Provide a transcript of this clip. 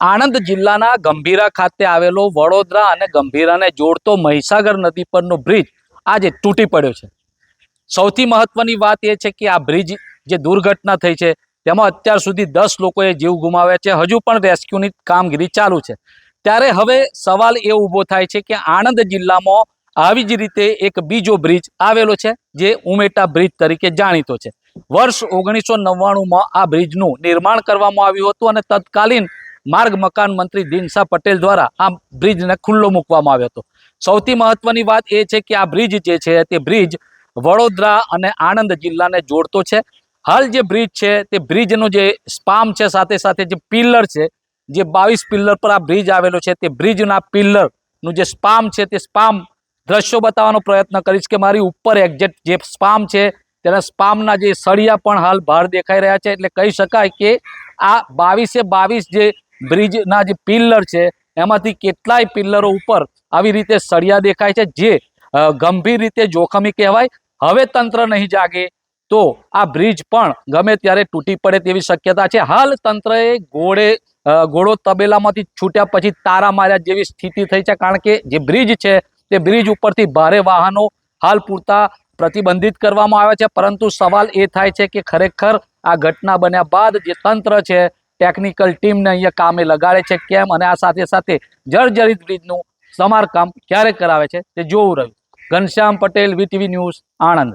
આણંદ જિલ્લાના ગંભીરા ખાતે આવેલો વડોદરા અને ગંભીરાને જોડતો મહીસાગર નદી પરનો બ્રિજ આજે તૂટી પડ્યો છે. સૌથી મહત્વની વાત એ છે કે આ બ્રિજ જે દુર્ઘટના થઈ છે, તેમાં અત્યાર સુધી દસ લોકોએ જીવ ગુમાવ્યા છે, હજુ પણ રેસ્ક્યુની કામગીરી ચાલુ છે. ત્યારે હવે સવાલ એ ઊભો થાય છે કે આણંદ જિલ્લામાં આવી જ રીતે એક બીજો બ્રિજ આવેલો છે, જે ઉમેટા બ્રિજ તરીકે જાણીતો છે. વર્ષ ઓગણીસો નવ્વાણુંમાં આ બ્રિજનું નિર્માણ કરવામાં આવ્યું હતું અને તત્કાલીન માર્ગ મકાન મંત્રી દિનશા પટેલ દ્વારા આ બ્રિજને ખુલ્લો મૂકવામાં આવ્યો હતો. સૌથી મહત્વની વાત એ છે કે આ બ્રિજ જે છે, તે બ્રિજ વડોદરા અને આણંદ જિલ્લાને જોડતો છે. હાલ જે બ્રિજ છે, તે બ્રિજનો જે સ્પામ છે, સાથે સાથે જે પિલ્લર છે, જે બાવીસ પિલ્લર પર આ બ્રિજ આવેલો છે, તે બ્રિજના પિલ્લરનું જે સ્પામ છે, તે સ્પામ દ્રશ્યો બતાવવાનો પ્રયત્ન કરીશ કે મારી ઉપર એક્ઝેક્ટ જે સ્પામ છે, તેના સ્પામના જે સળિયા પણ હાલ બહાર દેખાઈ રહ્યા છે. એટલે કહી શકાય કે આ બાવીસે બાવીસ જે બ્રિજના જે પિલ્લર છે, એમાંથી કેટલાય પિલ્લરો ઉપર આવી રીતે સળિયા દેખાય છે, જે ગંભીર રીતે જોખમી કહેવાય. હવે તંત્ર નહીં જાગે તો આ બ્રિજ પણ ગમે ત્યારે તૂટી પડે તેવી શક્યતા છે. હાલ તંત્રએ ઘોડે ઘોડો તબેલામાંથી છૂટ્યા પછી તારા માર્યા જેવી સ્થિતિ થઈ છે, કારણ કે જે બ્રિજ છે, તે બ્રિજ ઉપરથી ભારે વાહનો હાલ પૂરતા પ્રતિબંધિત કરવામાં આવ્યા છે. પરંતુ સવાલ એ થાય છે કે ખરેખર આ ઘટના બન્યા બાદ જે તંત્ર છે ટેકનિકલ ટીમને અહીંયા કામે લગાડે છે કેમ? અને આ સાથે સાથે જર્જરિત બ્રિજનું સમારકામ ક્યારે કરાવે છે તે જોવું રહ્યું. Ghanshyam Patel VTV news, Anand.